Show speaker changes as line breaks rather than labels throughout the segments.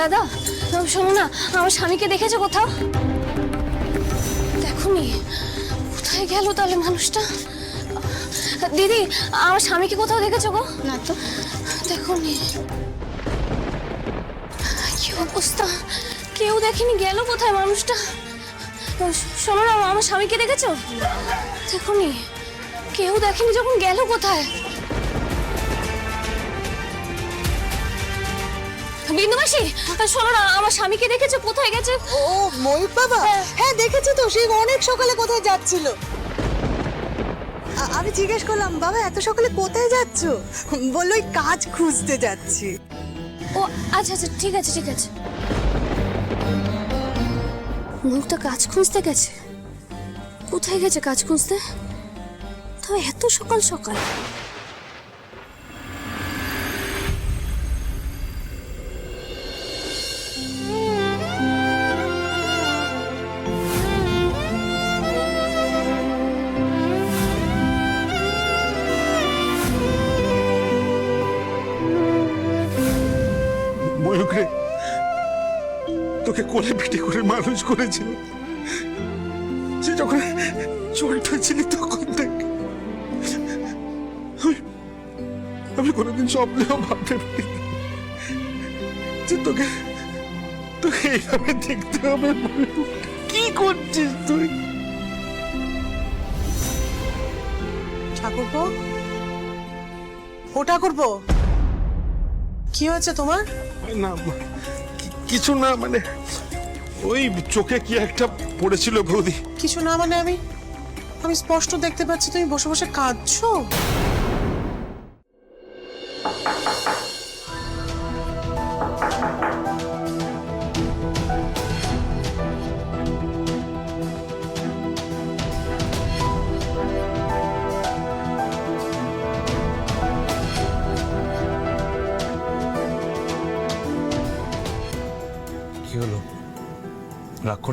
দাদা শোনো না আমার স্বামীকে দেখেছ কোথাও? দেখুনি কোথায় গেল তাহলে মানুষটা? দিদি আমার স্বামীকে কোথাও দেখেছ গো?
না তো।
দেখুনি। কি অবস্থা? কেউ দেখেনি গেল কোথায় মানুষটা? শোনো না আমার স্বামীকে দেখেছ? দেখুনি কেউ দেখেনি যখন গেল কোথায়? বিন্দুবাসী শোনো না আমার স্বামীকে দেখেছ? কোথায় গেছে?
ও ময়ূর বাবা।
হ্যাঁ।
হ্যাঁ দেখেছি তো সেই অনেক সকালে কোথায় যাচ্ছিল। আমি জিজ্ঞেস করলাম বাবা এত সকালে কোথায় যাচ্ছ? বলল ওই কাজ খুঁজতে যাচ্ছি।
ও আচ্ছা আচ্ছা ঠিক আছে ঠিক আছে। মুখটা কাজ খুঁজতে গেছে। কোথায় গেছে কাজ খুঁজতে? তো এত সকাল সকাল।
কোলে পিঠে করে মানুষ করেছিল সে যখন ছোট ছিলি তখন দেখ আমি কোনোদিন স্বপ্নেও ভাবতে পারি যে তোকে তোকে এইভাবে দেখতে হবে। কি করছিস তুই?
ঠাকুরপো? ও ঠাকুরপো? কি হয়েছে তোমার?
না কি- কিছু না মানে ওই চোখে কি একটা পড়েছিল বৌদি
কিছু না মানে আমি আমি স্পষ্ট দেখতে পাচ্ছি তুমি বসে বসে কাঁদছো।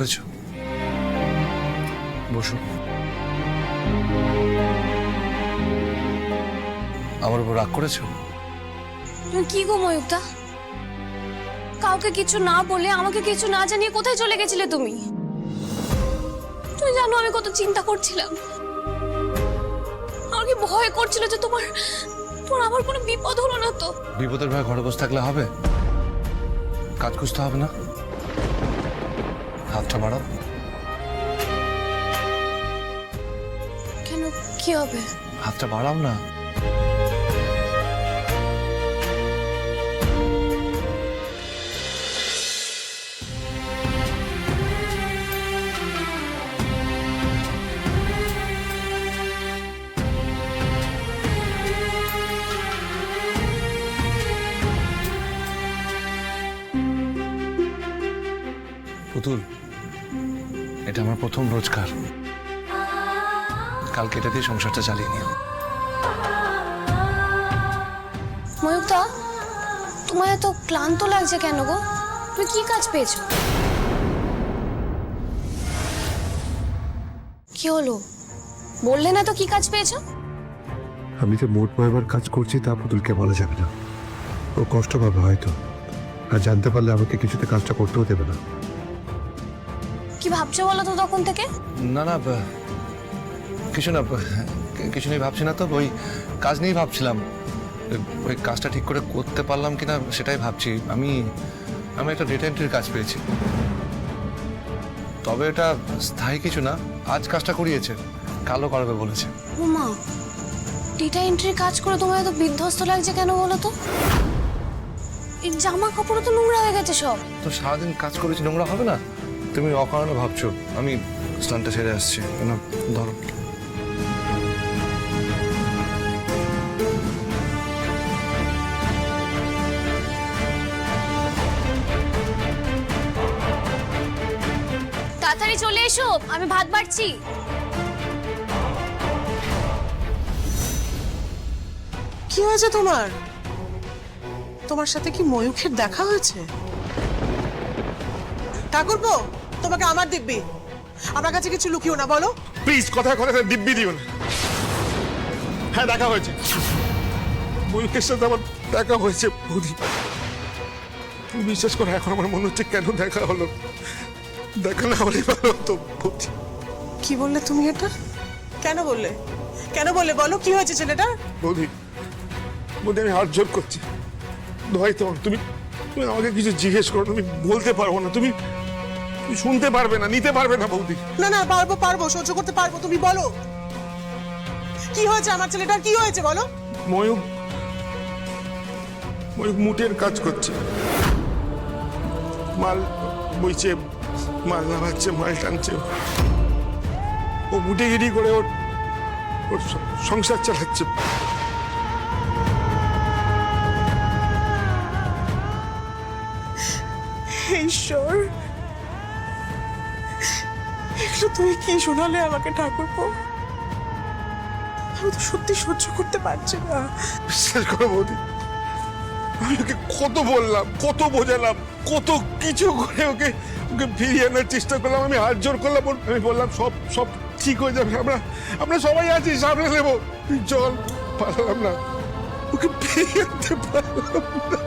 করেছ? বসো। আমার উপর রাগ করেছ?
তুমি কি গো ময়ূকদা কাউকে কিছু না বলে আমাকে কিছু না জানিয়ে কোথায় চলে গেছিলে তুমি? তুমি জানো আমি কত চিন্তা করছিলাম। আমার কি ভয় করছিল যে তোমার তোমার আমার কোনো বিপদ হলো না তো?
বিপদের ভয় ঘরে বসে থাকলে হবে? কাজ খুঁজতে হবে না? হাতটা বাড়াও
কেন কি হবে
হাতটা বাড়াও না পুতুল এটা আমার প্রথম রোজগার। কালকে এটা দিয়ে সংসারটা চালিয়ে নিও।
ময়ূকদা তোমার এত ক্লান্ত লাগছে কেন গো? তুমি কি কাজ পেয়েছ? কি হলো? বললে না তো কি কাজ পেয়েছ?
আমি যে মোট বয়বার কাজ করছি তা পুতুলকে বলা যাবে না। ও কষ্ট পাবে হয়তো। আর জানতে পারলে আমাকে কিছুতে কাজটা করতেও দেবে না।
ভাবছ বলো তো তখন থেকে?
না না কিছু না কিছু নেই ভাবছি না তো ওই কাজ নিয়েই ভাবছিলাম। ওই কাজটা ঠিক করে করতে পারলাম কিনা সেটাই ভাবছি। আমি আমি একটা ডেটা এন্ট্রির কাজ পেয়েছি। তবে এটা স্থায়ী কিছু না আজ কাজটা করিয়েছে কালো করাবে বলেছে।
উমা ডেটা এন্ট্রির কাজ করে তোমার এত বিধ্বস্ত লাগছে কেন বলো তো? এই জামা কাপড় তো নোংরা হয়ে গেছে সব।
তো সারাদিন কাজ করেছি নোংরা হবে না? তুমি অকারণে ভাবছ আমি স্নানটা সেরে আসছি। না ধরো।
তাড়াতাড়ি চলে এসো আমি ভাত বাড়ছি।
কি হয়েছে তোমার? তোমার সাথে কি ময়ূখের দেখা হয়েছে? ঠাকুরপো তোমাকে আমার দিব্যি। আমার কাছে কিছু লুকিও না বলো।
প্লিজ কথায় কথায় দিব্যি দিও না। হ্যাঁ দেখা হয়েছে। ময়ূকের সাথে আমার দেখা হয়েছে বৌদি তুমি বিশ্বাস করো এখন আমার মনে হচ্ছে কেন দেখা হলো? দেখা না হলে ভালো হতো বৌদি
কি বললে তুমি এটা? কেন বললে? কেন বললে? বলো কি হয়েছে ছেলেটা
বৌদি বৌদি আমি হাত জোর করছি। দোহাই তোমার তুমি তুমি আমাকে কিছু জিজ্ঞেস করো তুমি বলতে পারব না। তুমি তুমি শুনতে পারবে না নিতে পারবে না বৌদি।
না না পারব পারব সহ্য করতে পারব তুমি বলো। কি হয়েছে আমার ছেলেটার? কি হয়েছে বলো?
ময়ূক ময়ূক মুটের কাজ করছে। মাল বইছে মাল নামাচ্ছে মাল টানছে। ও মুটেগিরি করে ওর ওর সংসার চালাচ্ছে।
ঈশ্বর এগুলো তুমি কি শোনালে আমাকে ঠাকুরপো আমি তো সত্যি সহ্য করতে পারছি না।
বিশ্বাস করো বৌদি আমি ওকে কত বললাম কত বোঝালাম কত কিছু করে ওকে ওকে ফিরিয়ে আনার চেষ্টা করলাম। আমি হাত জোর করলাম আমি বললাম সব সব ঠিক হয়ে যাবে আমরা আমরা সবাই আছি সামনে নেব। চল পারলাম না। ওকে ফিরিয়ে আনতে পারলাম না।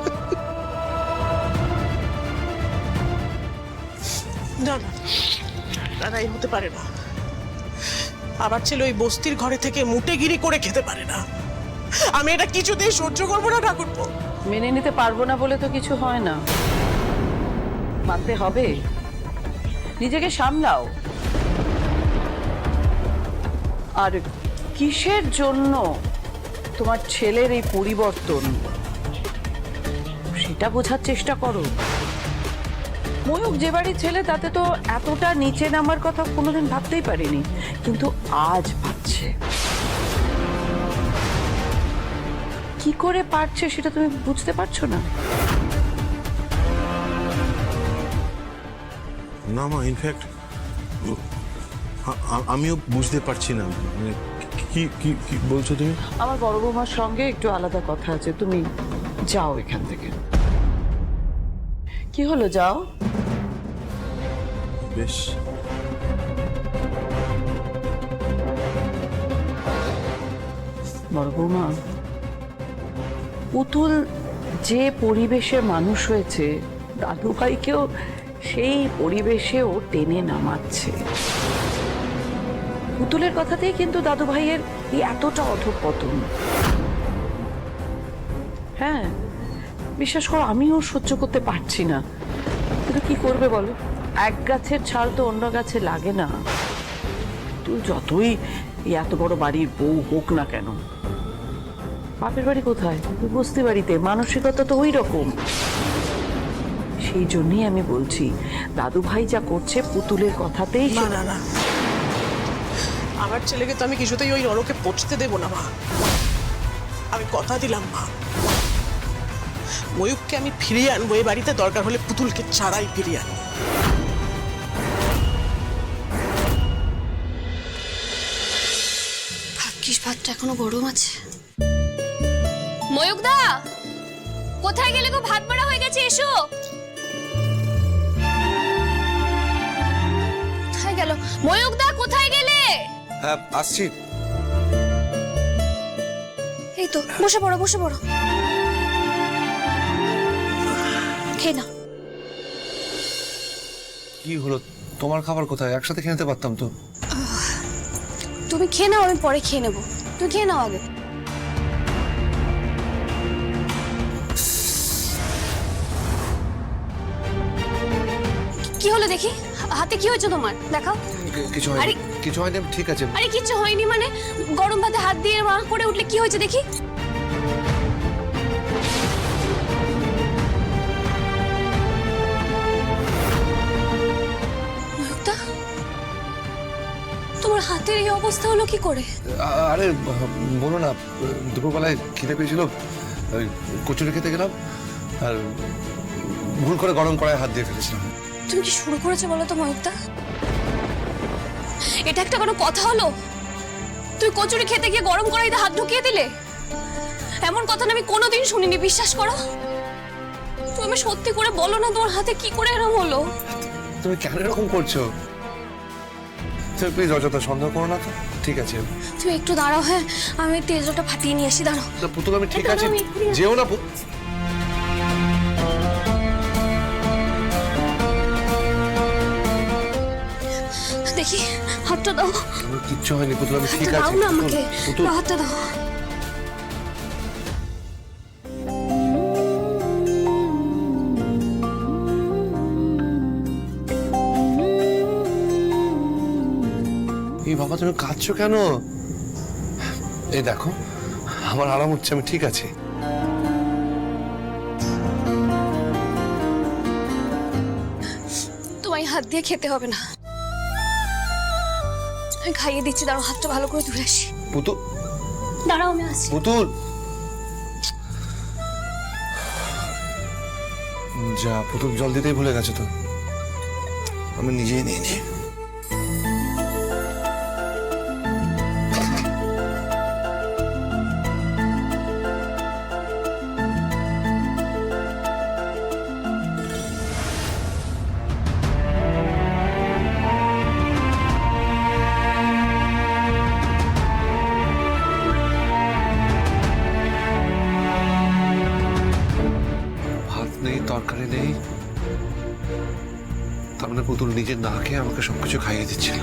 না। এই হতে পারে না। আবার ছেলে ওই বস্তির ঘরে থেকে মুটেগিরি করে খেতে পারে না। আমি এটা কিছুতেই সহ্য করব না, ঠাকুরপো।
মেনে নিতে পারব না বলে তো কিছু হয় না। মানতে হবে। নিজেকে সামলাও। আর কিসের জন্য তোমার ছেলের এই পরিবর্তন? সেটা বোঝার চেষ্টা করো। ময়ূক যে বাড়ির ছেলে তাতে তো এতটা নিচে নামার কথা কোনোদিন ভাবতেই পারিনি কিন্তু আজ ভাবছে। কি করে পারছে সেটা তুমি বুঝতে পারছ না?
না মা ইনফ্যাক্ট আমিও বুঝতে পারছি না। মানে কি কি কি বলছো তুমি?
আমার বড় বৌমার সঙ্গে একটু আলাদা কথা আছে। তুমি যাও এখান থেকে। কি হলো যাও।
বেশ।
বড় বৌমা পুতুল যে পরিবেশে মানুষ হয়েছে দাদু ভাইকেও সেই পরিবেশেও টেনে নামাচ্ছে। পুতুলের কথাতেই কিন্তু দাদু ভাইয়ের এই এতটা অধপতন। হ্যাঁ বিশ্বাস করো আমিও সহ্য করতে পারছি না। কিন্তু কি করবে বলো? এক গাছের ছাল তো অন্য গাছে লাগে না। তুই যতই এত বড় বাড়ির বউ হোক না কেন বাপের বাড়ি কোথায়? বস্তি বাড়িতে মানসিকতা তো ওই রকম। সেই জন্যই আমি বলছি দাদু ভাই যা করছে পুতুলের কথাতেই
না না না। আমার ছেলেকে তো আমি কিছুতেই ওই নরকে পৌঁছতে দেবো না মা। আমি কথা দিলাম মা। ময়ূককে আমি ফিরিয়ে আনব। এই বাড়িতে দরকার হলে পুতুলকে ছাড়াই ফিরিয়ে আনব।
ভাগ্যিস ভাতটা এখনও গরম আছে। ময়ূকদা কোথায় গেলে গো ভাত বাড়া হয়ে গেছে? এসো। কোথায় গেল? ময়ূকদা কোথায় গেলে?
হ্যাঁ আসছি।
এই তো বসে পড়ো বসে পড়ো। খেয়ে নাও।
কি হলো? তোমার খাবার কোথায়? একসাথে খেয়ে নিতে পারতাম তো।
তুমি খেয়ে নাও আমি পরে খেয়ে নেব। তুমি খেয়ে নাও আগে। কি হলো দেখি? হাতে কি হয়েছে তোমার? দেখাও।
কিছু হয়নি।
আরে-
কিছু হয়নি ঠিক আছে।
আরে কিচ্ছু হয়নি মানে গরম ভাতে হাত দিয়ে মা করে উঠলে কি হয়েছে দেখি? তোমার হাতের এই অবস্থা হলো কি করে?
আরে বলো না দুপুরবেলায় খিদে পেয়েছিল কচুরি খেতে গেলাম আর ভুল করে গরম কড়ায় হাত দিয়ে ফেলেছিলাম।
তুমি কি শুরু করেছ বলো তো ময়ূকদা এটা একটা কোনো কথা হলো? তুই কচুরি খেতে গিয়ে গরম কড়াইতে হাত ঢুকিয়ে দিলে? এমন কথা না আমি কোনোদিন শুনিনি বিশ্বাস করো। তুমি সত্যি করে বলো না তোমার হাতে কি করে এরম হলো?
তুমি কেন এরকম করছ? তুমি প্লিজ অযথা সন্দেহ করো না তো। ঠিক আছে।
তুমি একটু দাঁড়াও হ্যাঁ? আমি তেজটা ফাটিয়ে নিয়ে আসি দাঁড়াও।
না পুতুল আমি ঠিক আছে। যেও না
দেখি হাতটা দাও।
কিচ্ছু হয়নি পুতুল আমি ঠিক আছে।
দাও না আমাকে। হাতটা দাও।
বাবা তুমি কাঁদছো কেন? এই দেখো আমার আরাম হচ্ছে আমি ঠিক আছি।
তোমায় হাত দিয়ে খেতে হবে না। আমি খাইয়ে দিচ্ছি দাঁড়াও হাতটা ভালো করে ধুয়ে আসি।
পুতুল
দাঁড়াও আমি আসছি
পুতুল যা পুতুল জল দিতেই ভুলে গেছো তো। আমি নিজেই নিয়ে নিই। আমাকে সবকিছু খাইয়ে দিচ্ছিল।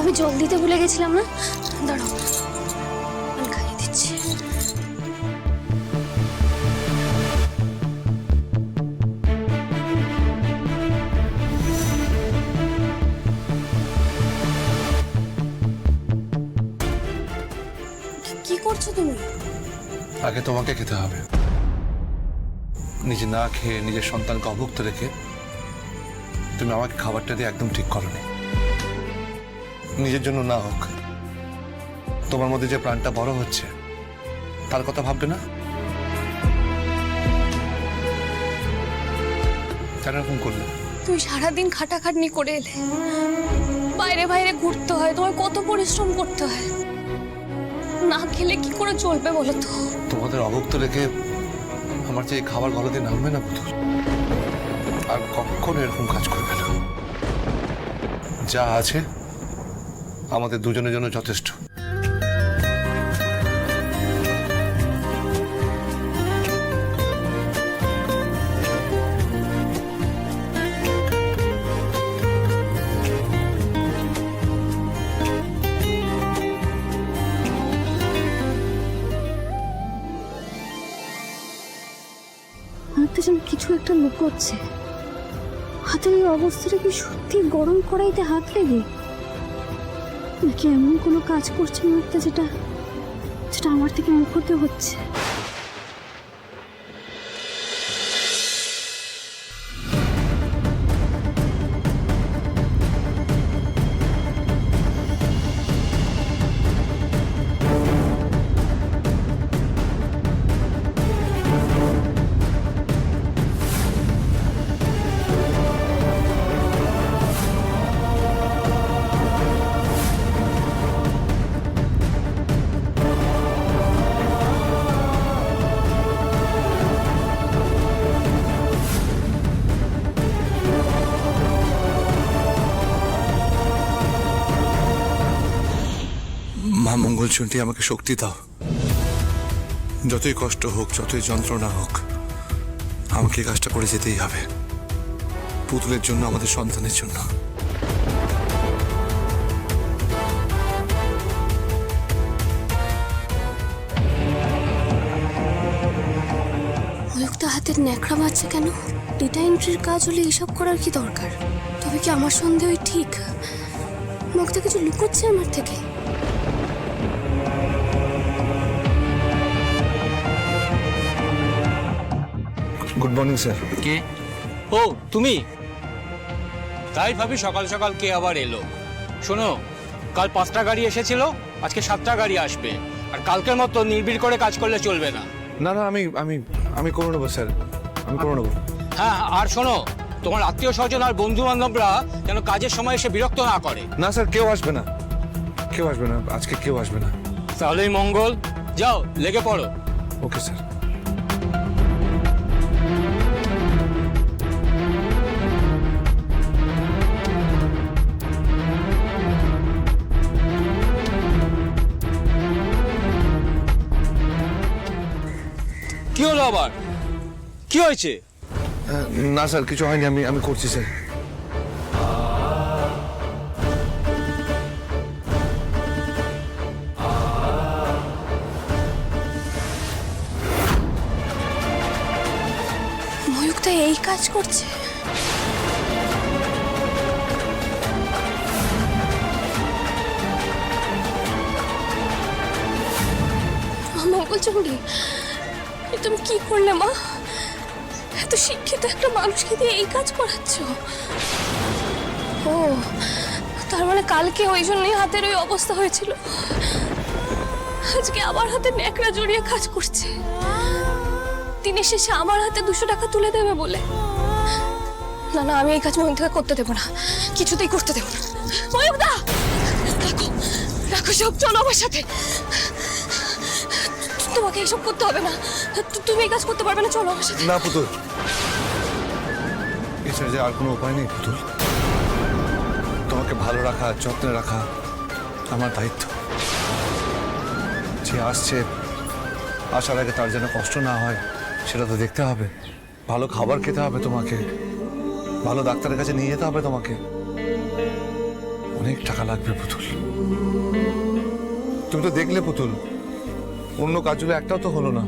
আমি জল দিতে ভুলে গেছিলাম না? তুমি?
আগে তোমাকে খেতে হবে। নিজে না খেয়ে নিজের সন্তানকে অভুক্ত রেখে তুমি আমাকে খাবারটা দিয়ে একদম ঠিক করনি। নিজের জন্য না হোক তোমার মধ্যে যে প্রাণটা বড় হচ্ছে তার কথা ভাববে না? কেন এরকম করলে?
তুমি সারাদিন খাটাখাটনি করে এলে বাইরে বাইরে ঘুরতে হয় তোমার কত পরিশ্রম করতে হয়। না খেলে কি করে চলবে বলো তো?
তোমাদের অভুক্ত রেখে আমার যে খাবার গলাতে নামবে না পুতুল? আর কখনো এরকম কাজ করবে না। যা আছে আমাদের দুজনের জন্য যথেষ্ট।
লুকোচ্ছে হাতের অবস্থাটা কি সত্যি গরম কড়াইতে হাত লেগে? নাকি এমন কোনো কাজ করছে মুখটা যেটা যেটা আমার থেকে মুখতে হচ্ছে?
মঙ্গলচণ্ডী আমাকে শক্তি দাও। যতই কষ্ট হোক, যতই যন্ত্রণা হোক, আমাকে কাজটা করে যেতেই হবে। পুতুলের জন্য, আমাদের সন্তানের জন্য।
হাতের ন্যাকড়া মারছে কেন? ডেটা এন্ট্রির কাজ হলে এসব করার কি দরকার? তবে কি আমার সন্দেহই ঠিক? মুখটা কিছু লুকোচ্ছে আমার থেকে?
গুড মর্নিং স্যার
কে? ও তুমি? তাই ভাবি সকাল সকাল কে আবার এলো? শোনো কাল পাঁচটা গাড়ি এসেছিল আজকে সাতটা গাড়ি আসবে। আর কালকের মতো নির্বিড় করে কাজ করলে চলবে না।
না না আমি আমি আমি করে নেব স্যার। আমি করে নেব।
হ্যাঁ আর শোনো তোমার আত্মীয় স্বজন আর বন্ধু বান্ধবরা যেন কাজের সময় এসে বিরক্ত না করে।
না স্যার কেউ আসবে না। কেউ আসবে না আজকে কেউ আসবে না।
তাহলেই মঙ্গল। যাও লেগে পড়ো।
Okay sir.
আবার? কি হয়েছে?
না স্যার কিছু হয়নি আমি আমি করছি স্যার।
ময়ূকটা এই কাজ করছে। মঙ্গলচন্ডী এ তুমি কি করলে, মা? এত শিক্ষিত একটা মানুষকে দিয়ে এই কাজ করাচ্ছ? ও, তার মানে কালকে ওই জন্যই হাতের ওই অবস্থা হয়েছিল। আজকে আমার হাতে ন্যাকড়া জড়িয়ে কাজ করছে। দিনের শেষে আমার হাতে দুশো টাকা তুলে দেবে বলে। না না, আমি এই কাজ ময়ূক থেকে করতে দেবো না। কিছুতেই করতে দেবো না। ময়ূক দা রাখো রাখো, সব চলো আমার সাথে। তোমাকে এইসব করতে হবে না। তুমি এই কাজ করতে পারবে না, চলো।
না, পুতুল। এছাড়া যে আর কোনো উপায় নেই, পুতুল। তোমাকে ভালো রাখা, যত্নে রাখা আমার দায়িত্ব। যে আসছে, আসার আগে তার যেন কষ্ট না হয়, সেটা তো দেখতে হবে। ভালো খাবার খেতে হবে তোমাকে। ভালো ডাক্তারের কাছে নিয়ে যেতে হবে তোমাকে। অনেক টাকা লাগবে, পুতুল। তুমি তো দেখলে, পুতুল। অন্য কাজগুলো একটাও তো হলো না।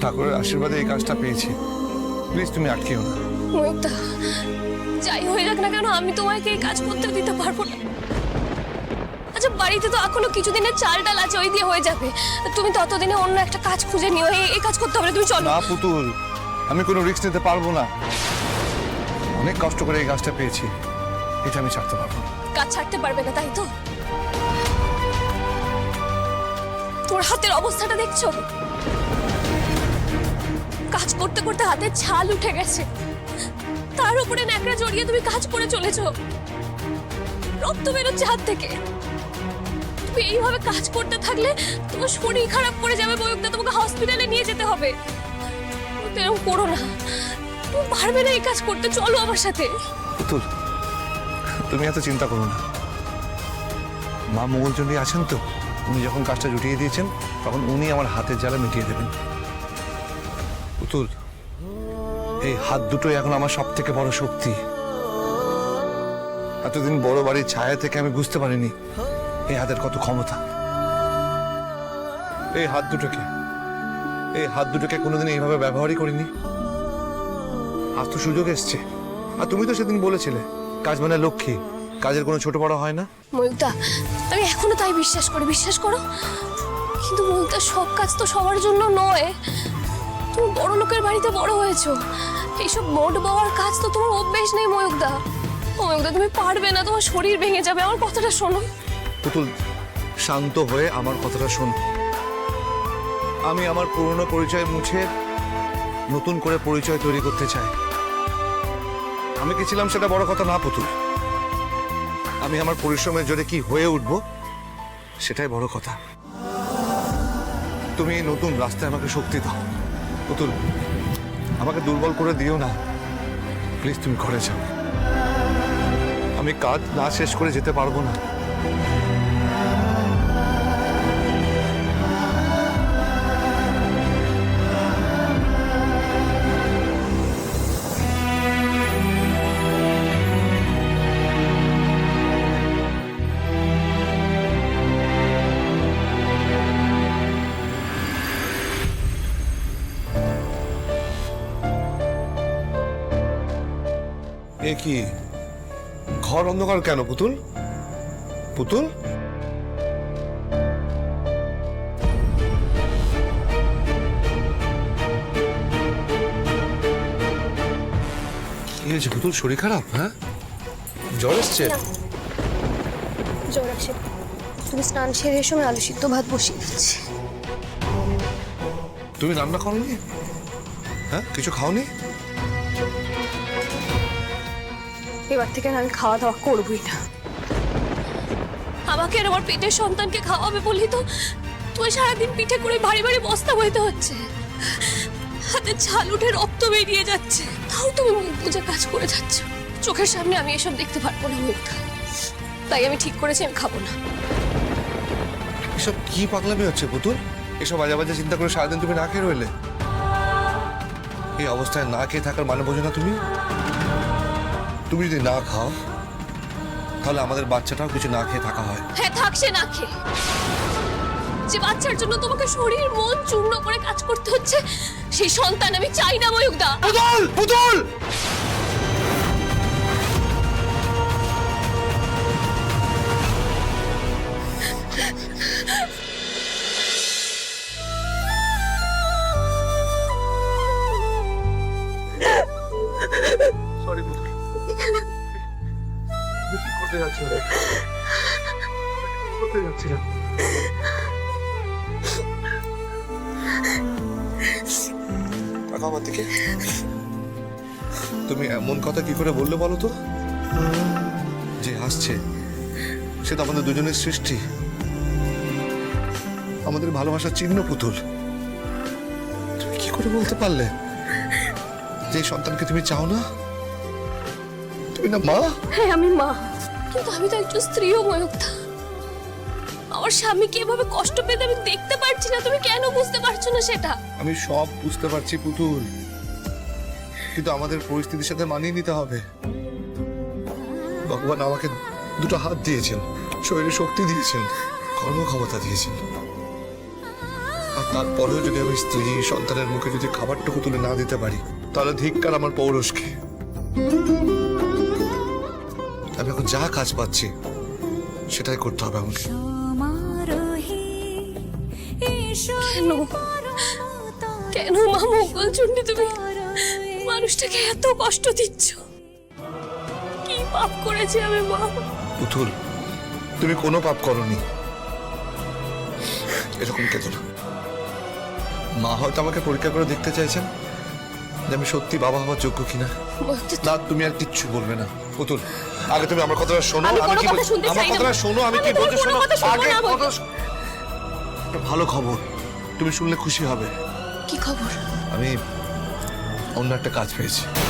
ঠাকুরের আশীর্বাদে এই কাজটা পেয়েছি। প্লিজ তুমি আটকেও না।
যাই হয়ে যাক না কেন আমি তোমাকে এই কাজ করতে দিতে পারব না। আচ্ছা বাড়িতে তো এখনও কিছুদিনের চাল ডাল আছে ওই দিয়ে হয়ে যাবে। তুমি ততদিনে অন্য একটা কাজ খুঁজে নিও এই- এই কাজ করতে হবে তুমি চলো।
না পুতুল আমি কোনো রিস্ক নিতে পারব না। অনেক কষ্ট করে এই কাজটা পেয়েছি এটা আমি ছাড়তে পারব না।
কাজ ছাড়তে পারবে না তাই তো? তোর হাতের অবস্থাটা দেখছ? কাজ করতে করতে হাতের ছাল উঠে গেছে। তার উপরে ন্যাকড়া জড়িয়ে তুমি কাজ করে চলেছ। রক্ত বেরোচ্ছে হাত থেকে। তুমি এইভাবে কাজ করতে থাকলে তোমার শরীর খারাপ করে যাবে বয়কটা তোমাকে হসপিটালে নিয়ে যেতে হবে। এরকম করো না। তুমি পারবে না এই কাজ করতে, চলো আমার সাথে।
পুতুল, তুমি এত চিন্তা করো না। মা মঙ্গলচন্ডী আছেন তো? উনি যখন কাজটা জুটিয়ে দিয়েছেন, তখন উনি আমার হাতের জ্বালা মিটিয়ে দেবেন। পুতুল, এই হাত দুটোই এখন আমার সব থেকে বড় শক্তি। এতদিন বড় বাড়ির ছায়া থেকে আমি বুঝতে পারিনি এই হাতের কত ক্ষমতা। এই হাত দুটোকে, এই হাত দুটোকে কোনোদিন এইভাবে ব্যবহারই করিনি। আজ তো সুযোগ এসছে। আর তুমি তো সেদিন বলেছিলে, কাজ মানে লক্ষ্মী। কাজের কোনো ছোট বড় হয় না?
ময়ূকদা আমি এখনও তাই বিশ্বাস করি বিশ্বাস করো? কিন্তু ময়ূকদা সব কাজ তো সবার জন্য নয়। তুমি বড় লোকের বাড়িতে বড় হয়েছো। এইসব মোট বাবার কাজ তো তোমার অভ্যেস নেই ময়ূকদা ময়ূকদা তুমি পারবে না তোমার শরীর ভেঙে যাবে আমার কথাটা শোনো।
পুতুল শান্ত হয়ে আমার কথাটা শোন। আমি আমার পুরনো পরিচয় মুছে নতুন করে পরিচয় তৈরি করতে চাই। আমি কি ছিলাম সেটা বড় কথা না পুতুল? আমি আমার পরিশ্রমের জোরে কি হয়ে উঠব? সেটাই বড় কথা। তুমি নতুন রাস্তায় আমাকে শক্তি দাও। পুতুল, আমাকে দুর্বল করে দিও না। প্লিজ তুমি ঘরে যাও। আমি কাজ না শেষ করে যেতে পারব না। এ কি? ঘর অন্ধকার কেন পুতুল? পুতুল? কি হয়েছে পুতুল? শরীর খারাপ হ্যাঁ? জ্বর এসছে?
জ্বর আসে তুমি স্নান সেরে এসো আমি আলু সিদ্ধ ভাত বসিয়ে দিচ্ছি।
তুমি রান্না করনি? হ্যাঁ কিছু খাওনি?
এবার থেকে আমি খাওয়া দাওয়া করবই না। আমাকে আর আমার পেটের সন্তানকে খাওয়াবে বলি তো তুই সারাদিন পিঠে করে ভারী ভারী বস্তা বইতে হচ্ছে। হাতে ছাল উঠে রক্ত বেরিয়ে যাচ্ছে। তাও তুমি মুখ বুঝে কাজ করে যাচ্ছ। চোখের সামনে আমি এসব দেখতে পারব না মুখটা। তাই আমি ঠিক করেছি আমি খাব না।
এসব কি পাগলামি হচ্ছে পুতুল? এসব বাজে বাজে চিন্তা করে সারাদিন তুমি না খেয়ে রইলে? এই অবস্থায় না খেয়ে থাকার মানে বোঝো না তুমি? তুমি যদি না খাও তাহলে আমাদের বাচ্চাটাও কিছু না খেয়ে থাকা হয়।
হ্যাঁ থাকছে না খেয়ে। যে বাচ্চার জন্য তোমাকে শরীর মন চূর্ণ করে কাজ করতে হচ্ছে সেই সন্তান আমি চাই না ময়ূকদা।
পুতুল! পুতুল! করে বললে বলো তো? যে হাসছে সে তো আমাদের দুজনের সৃষ্টি। আমাদের ভালোবাসার চিহ্ন পুতুল। তুমি কি করে বলতে পারলে? যে সন্তানকে তুমি চাও না? তুমি না মা?
হ্যাঁ আমি মা। কিন্তু আমি তো একজন স্ত্রীও ময়ূকদা আমার স্বামীকে এভাবে কষ্ট পেতে আমি দেখতে পারছি না। তুমি কেন বুঝতে পারছ না সেটা?
আমি সব বুঝতে পারছি পুতুল। কিন্তু আমাদের পরিস্থিতির সাথে মানিয়ে নিতে হবে। ভগবান আমাকে দুটো হাত দিয়েছেন শরীরে শক্তি দিয়েছেন কর্মক্ষমতা দিয়েছেন। আর তারপরেও যদি আমি স্ত্রী সন্তানের মুখে যদি খাবারটুকু তুলে না দিতে পারি তাহলে ধিক্কার আমার পৌরষকে। আমি এখন যা কাজ পাচ্ছি সেটাই করতে হবে আমাকে।
কেন কেন মা? মঙ্গল চণ্ডী তুমি? মানুষটাকে এত কষ্ট দিচ্ছ? কি পাপ করেছি আমি মা?
পুতুল তুমি কোনো পাপ করনি। এরকম কেঁদো না মা হয়তো আমাকে পরীক্ষা করে দেখতে চাইছেন যে আমি সত্যি বাবা হওয়ার যোগ্য কিনা। না তুমি আর কিচ্ছু বলবে না। পুতুল আগে তুমি আমার কথাটা শোনো
আমি
কি আমার কথাটা শোনো আমি কি বলতে শোনো? আগে ভালো খবর তুমি শুনলে খুশি হবে।
কি খবর?
আমি অন্য একটা কাজ পেয়েছি।